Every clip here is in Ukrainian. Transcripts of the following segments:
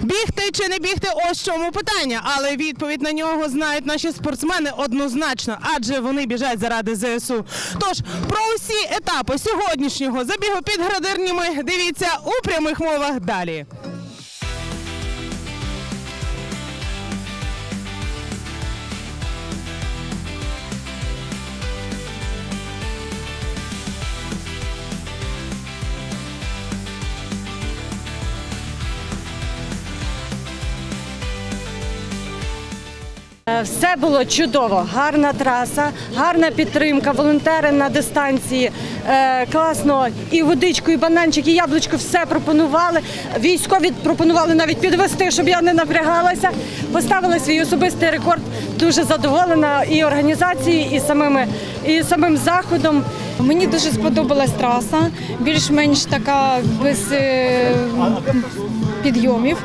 Бігти чи не бігти, ось чому питання. Але відповідь на нього знають наші спортсмени однозначно, адже вони біжать заради ЗСУ. Тож про усі етапи сьогоднішнього забігу під градирнями дивіться у прямих мовах далі. Все було чудово, гарна траса, гарна підтримка, волонтери на дистанції. Е, класно і водичку, і бананчик, і яблучко все пропонували. Військові пропонували навіть підвести, щоб я не напрягалася. Поставила свій особистий рекорд. Дуже задоволена і організацією, і самим заходом. Мені дуже сподобалась траса, більш-менш така без е, підйомів.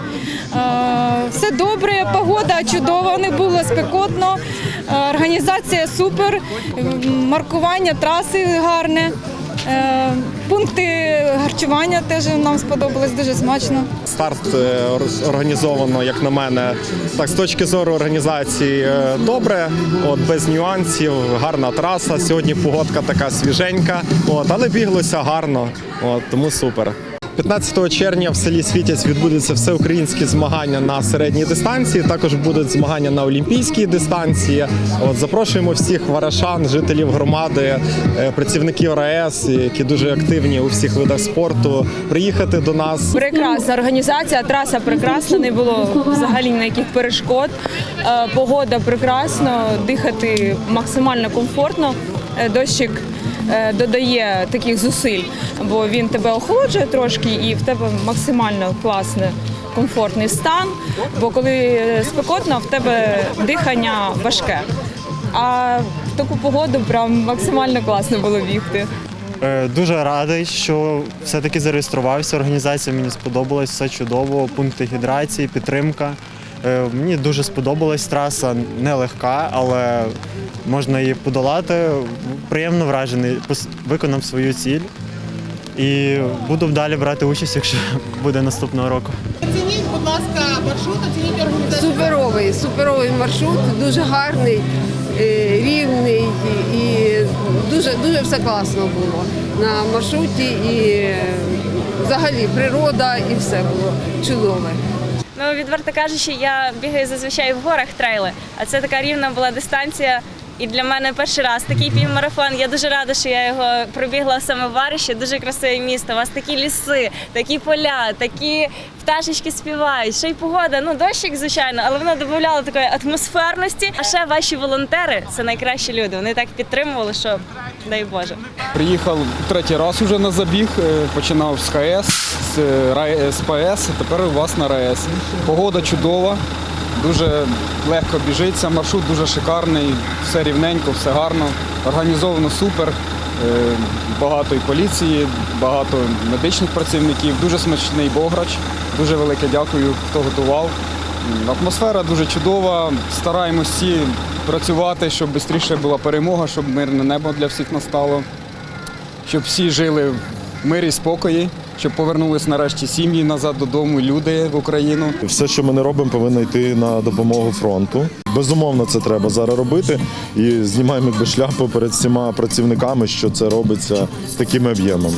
Е, Все добре, погода чудова, не було спекотно, е, організація супер, маркування траси гарне. е, Пункти харчування теж нам сподобалось дуже смачно. Старт організовано, як на мене, так з точки зору організації добре, от без нюансів, гарна траса. Сьогодні погодка така свіженька, от, але біглося гарно, от, тому супер. 15 червня в селі Світязь відбудуться всеукраїнські змагання на середній дистанції. Також будуть змагання на олімпійській дистанції. От запрошуємо всіх варашан, жителів громади, е, працівників РАЕС, які дуже активні у всіх видах спорту, приїхати до нас. Прекрасна організація, траса прекрасна, не було взагалі ніяких перешкод. Е, Погода прекрасна, дихати максимально комфортно. Е, Дощик додає таких зусиль, бо він тебе охолоджує трошки і в тебе максимально класний, комфортний стан. Бо коли спекотно, в тебе дихання важке. А в таку погоду прям максимально класно було бігти. Е, Дуже радий, що все-таки зареєструвався. Організація мені сподобалась, все чудово. Пункти гідрації, підтримка. Е, Мені дуже сподобалась траса, нелегка, але можна її подолати. Приємно вражений, виконав свою ціль. І буду далі брати участь, якщо буде наступного року. Оцініть, будь ласка, маршрут, оцініть організацію. Суперовий, суперовий маршрут, дуже гарний, е, рівний і дуже, дуже все класно було на маршруті і е, взагалі природа і все було чудове. Ну, відверто кажучи, я бігаю зазвичай в горах трейли, а це така рівна була дистанція. І для мене перший раз такий півмарафон. Я дуже рада, що я його пробігла саме в Варіші. Дуже красиве місто. У вас такі ліси, такі поля, такі пташечки співають. Ще й погода. Ну, дощик, звичайно, але воно додавало такої атмосферності. А ще ваші волонтери це найкращі люди. Вони так підтримували, що дай Боже. Приїхав третій раз уже на забіг, е, починав з ХС, з, е, Ра- ПС, тепер у вас на РАЕС. Погода чудова, дуже легко біжиться, маршрут дуже шикарний, все рівненько, все гарно, організовано супер. Е, Багато і поліції, багато медичних працівників, дуже смачний бограч. Дуже велике дякую, хто готував. Атмосфера дуже чудова. Стараємось всі працювати, щоб швидше була перемога, щоб мирне небо для всіх настало, щоб всі жили в мирі спокої, щоб повернулись нарешті сім'ї назад додому, люди в Україну. Все, що ми не робимо, повинно йти на допомогу фронту. Безумовно, це треба зараз робити. І знімаємо якби шляпу перед всіма працівниками, що це робиться такими об'ємами.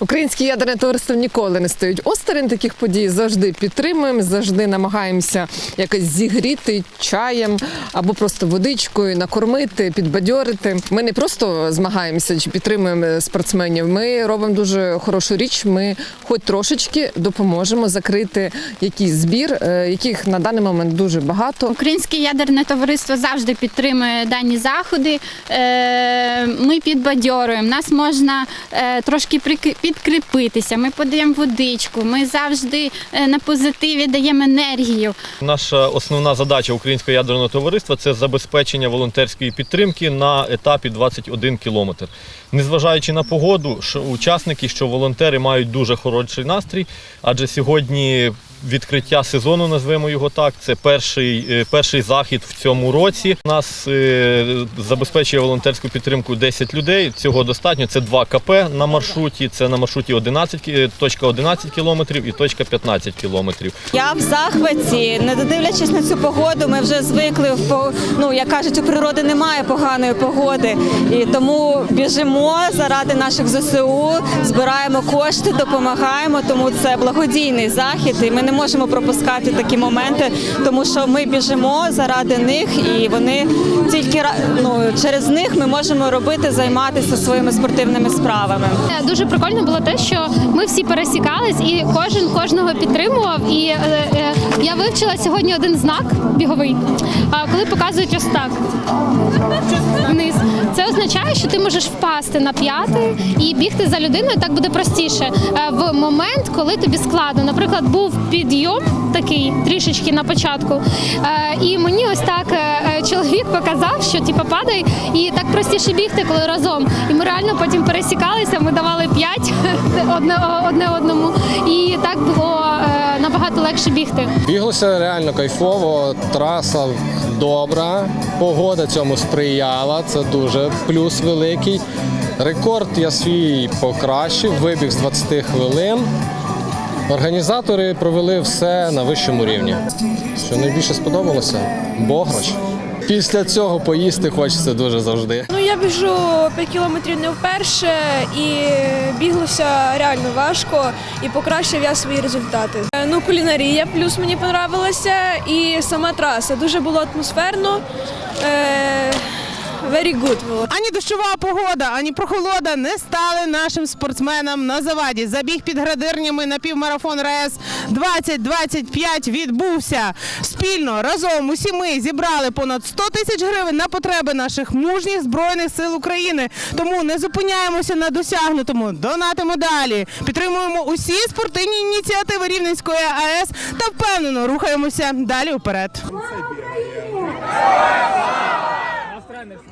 Українське ядерне товариство ніколи не стоїть осторонь таких подій. Завжди підтримуємо, завжди намагаємося якось зігріти чаєм або просто водичкою, накормити, підбадьорити. Ми не просто змагаємося чи підтримуємо спортсменів. Ми робимо дуже хорошу річ. Ми, хоч трошечки, допоможемо закрити якийсь збір, е, яких на даний момент дуже багато. Українське ядерне товариство завжди підтримує дані заходи. Е, Ми підбадьоруємо. Нас можна е, трошки підкріпитися. Ми подаємо водичку. Ми завжди е, на позитиві даємо енергію. Наша основна задача Українського ядерного товариства це забезпечення волонтерської підтримки на етапі 21 кілометр. Незважаючи на погоду, що учасники, що волонтери мають дуже хороший настрій, адже сьогодні відкриття сезону, назвемо його так. Це перший, е, перший захід в цьому році. Нас е, забезпечує волонтерську підтримку 10 людей. Цього достатньо. Це два КП на маршруті. Це на маршруті 11, кі- точка 11 кілометрів і точка 15 кілометрів. Я в захваті, не додивлячись на цю погоду, ми вже звикли в ну як кажуть, у природи немає поганої погоди. І тому біжимо заради наших ЗСУ, збираємо кошти, допомагаємо. Тому це благодійний захід, і ми не можемо пропускати такі моменти, тому що ми біжимо заради них, і вони тільки ну, через них ми можемо робити, займатися своїми спортивними справами. Дуже прикольно було те, що ми всі пересікались і кожен кожного підтримував. І е, е, я вивчила сьогодні один знак біговий, а коли показують ось так вниз. Це означає, що ти можеш впасти на п'яти і бігти за людиною. Так буде простіше Е, в момент, коли тобі складно. Наприклад, був підйом такий трішечки на початку, е, і мені ось так е, е, чоловік показав, що типу, падай, і так простіше бігти, коли разом. І ми реально потім пересікалися. Ми давали п'ять одне, одне одному, і так було набагато легше бігти. Біглося реально кайфово, траса добра, погода цьому сприяла, це дуже плюс великий. Рекорд я свій покращив, вибіг з 20 хвилин. Організатори провели все на вищому рівні. Що найбільше сподобалося? Бограч. Після цього поїсти хочеться дуже завжди. Ну я біжу 5 кілометрів не вперше і біглося реально важко і покращив я свої результати. Е, Ну, кулінарія плюс мені понравилася і сама траса. Дуже було атмосферно. Е, very good. Ані дощова погода, ані прохолода не стали нашим спортсменам на заваді. Забіг під градирнями на півмарафон РАЕС 2025 відбувся. Спільно разом усі ми зібрали понад 100 тисяч гривень на потреби наших мужніх збройних сил України. Тому не зупиняємося на досягнутому, донатимо далі. Підтримуємо усі спортивні ініціативи Рівненської АЕС та впевнено рухаємося далі вперед.